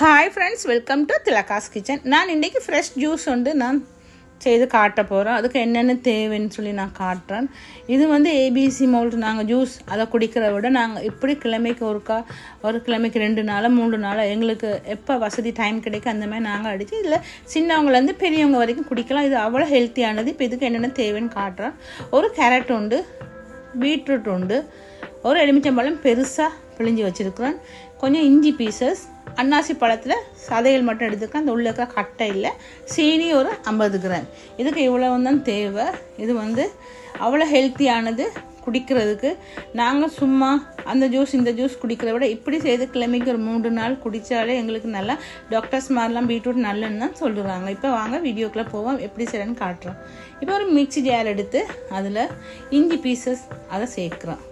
Hi friends welcome to Thilaka's kitchen நான் இன்றைக்கி fresh juice வந்து நான் செய்து காட்ட போகிறோம் அதுக்கு என்னென்ன தேவைன்னு சொல்லி நான் காட்டுறேன். இது வந்து ஏபிசி மோல்ட் நாங்கள் ஜூஸ் அதை குடிக்கிறத விட நாங்கள் இப்படி கிழமைக்கு ஒருக்கா ஒரு கிழமைக்கு ரெண்டு நாளாக மூணு நாளாக எங்களுக்கு எப்போ வசதி டைம் கிடைக்கும் அந்த மாதிரி நாங்கள் அடித்து இதில் சின்னவங்கலேருந்து பெரியவங்க வரைக்கும் குடிக்கலாம். இது அவ்வளோ ஹெல்த்தியானது இப்போ இதுக்கு என்னென்ன தேவைன்னு காட்டுறேன். ஒரு கேரட் உண்டு பீட்ரூட் உண்டு ஒரு எலுமிச்சம்பழம் பெருசாக பிழிஞ்சு வச்சுருக்குறேன். கொஞ்சம் இஞ்சி பீசஸ் அன்னாசி பழத்தில் சதைகள் மட்டும் எடுத்துக்க அந்த உள்ளக்க கட்டை இல்லை. சீனி ஒரு ஐம்பது கிராம். இதுக்கு இவ்வளோ தான் தேவை. இது வந்து அவ்வளோ ஹெல்த்தியானது குடிக்கிறதுக்கு. நாங்கள் சும்மா அந்த ஜூஸ் இந்த ஜூஸ் குடிக்கிறத விட இப்படி செய்து கிழமைக்கு ஒரு மூன்று நாள் குடித்தாலே எங்களுக்கு நல்லா டாக்டர்ஸ் மாதிரிலாம் பீட்ரூட் நல்லன்னு தான் சொல்லுறாங்க. இப்போ வாங்க வீடியோக்குள்ளே போவோம். எப்படி செய்யறேன்னு காட்டுறோம். இப்போ ஒரு மிக்ஸி ஜார் எடுத்து அதில் இஞ்சி பீசஸ் அதை சேர்க்குறோம்.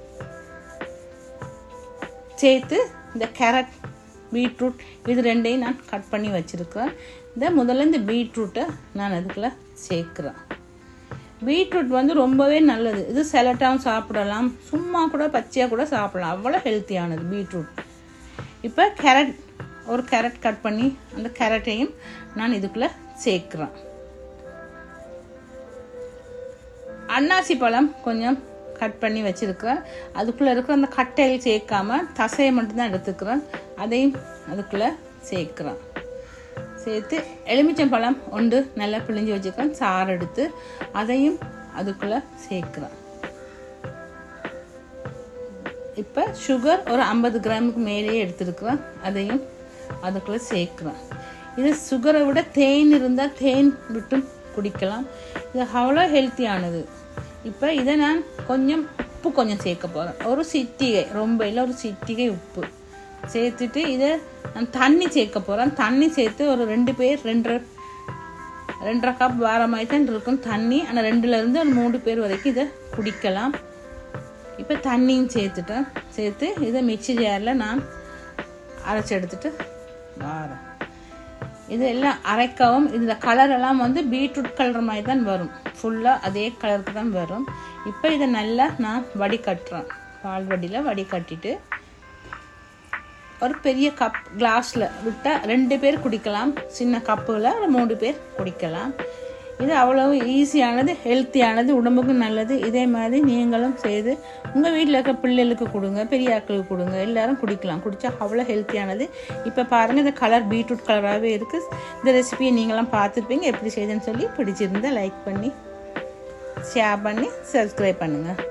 சேர்த்து இந்த கேரட் பீட்ரூட். இது ரெண்டையும் நான் கட் பண்ணி வச்சுருக்கிறேன். இந்த முதல்ல இந்த பீட்ரூட்டை நான் அதுக்குள்ளே சேர்க்குறேன். பீட்ரூட் வந்து ரொம்பவே நல்லது. இது செலட்டாகவும் சாப்பிடலாம். சும்மா கூட பச்சையாக கூட சாப்பிடலாம். அவ்வளோ ஹெல்த்தியானது பீட்ரூட். இப்போ கேரட் ஒரு கேரட் கட் பண்ணி அந்த கேரட்டையும் நான் இதுக்குள்ளே சேர்க்குறேன். அன்னாசி பழம் கொஞ்சம் கட் பண்ணி வச்சுருக்கிறேன். அதுக்குள்ளே இருக்கிற அந்த கட்டையில் சேர்க்காம தசையை மட்டும்தான் எடுத்துக்கிறேன். அதையும் அதுக்குள்ளே சேர்க்குறேன். சேர்த்து எலுமிச்சம்பழம் ஒன்று நல்லா பிழிஞ்சு வச்சுக்கிறேன். சாறு எடுத்து அதையும் அதுக்குள்ளே சேர்க்குறேன். இப்போ சுகர் ஒரு ஐம்பது கிராமுக்கு மேலேயே எடுத்துருக்குறேன். அதையும் அதுக்குள்ளே சேர்க்குறேன். இது சுகரை விட தேன் இருந்தால் தேன் விட்டும் குடிக்கலாம். இது அவ்வளோ ஹெல்த்தியானது இப்போ இதை நான் கொஞ்சம் உப்பு கொஞ்சம் சேர்க்க போகிறேன் ஒரு சிட்டிகை ரொம்ப இல்லை ஒரு சிட்டிகை உப்பு. சேர்த்துட்டு இதை நான் தண்ணி சேர்க்க போகிறேன் தண்ணி சேர்த்து ஒரு ரெண்டு பேர் ரெண்டரை ரெண்டரை கப் வார மாதிரி தான் இருக்கும் தண்ணி. ஆனால் ரெண்டுலேருந்து ஒரு மூணு பேர் வரைக்கும் இதை குடிக்கலாம். இப்போ தண்ணியும் சேர்த்துட்டேன். சேர்த்து இதை மிக்சி ஜாரில் நான் அரைச்சி எடுத்துட்டு வாரேன். இது எல்லாம் அரைக்கவும் இதில் கலரெல்லாம் வந்து பீட்ரூட் கலர் மாதிரி தான் வரும். ஃபுல்லாக அதே கலருக்கு தான் வரும். இப்போ இதை நல்லா நான் வடிகட்டுறேன். பால் வடியில் வடிகட்டிட்டு ஒரு பெரிய கப் கிளாஸில் விட்டால் ரெண்டு பேர் குடிக்கலாம். சின்ன கப்பில் மூணு பேர் குடிக்கலாம். இது அவ்வளவு ஈஸியானது ஹெல்த்தியானது உடம்புக்கு நல்லது. இதே மாதிரி நீங்களும் செய்து உங்கள் வீட்டில் இருக்க பிள்ளைகளுக்கு கொடுங்க பெரிய ஆட்களுக்கு கொடுங்க. எல்லாரும் குடிக்கலாம். குடித்தா அவ்வளோ ஹெல்த்தியானது இப்போ பாருங்கள் இந்த கலர் பீட்ரூட் கலராகவே இருக்குது இந்த ரெசிபியை நீங்களாம் பார்த்துருப்பீங்க. எப்படி செய்யுதுன்னு சொல்லி பிடிச்சிருந்தா லைக் பண்ணி ஷேர் பண்ணி சப்ஸ்கிரைப் பண்ணுங்கள்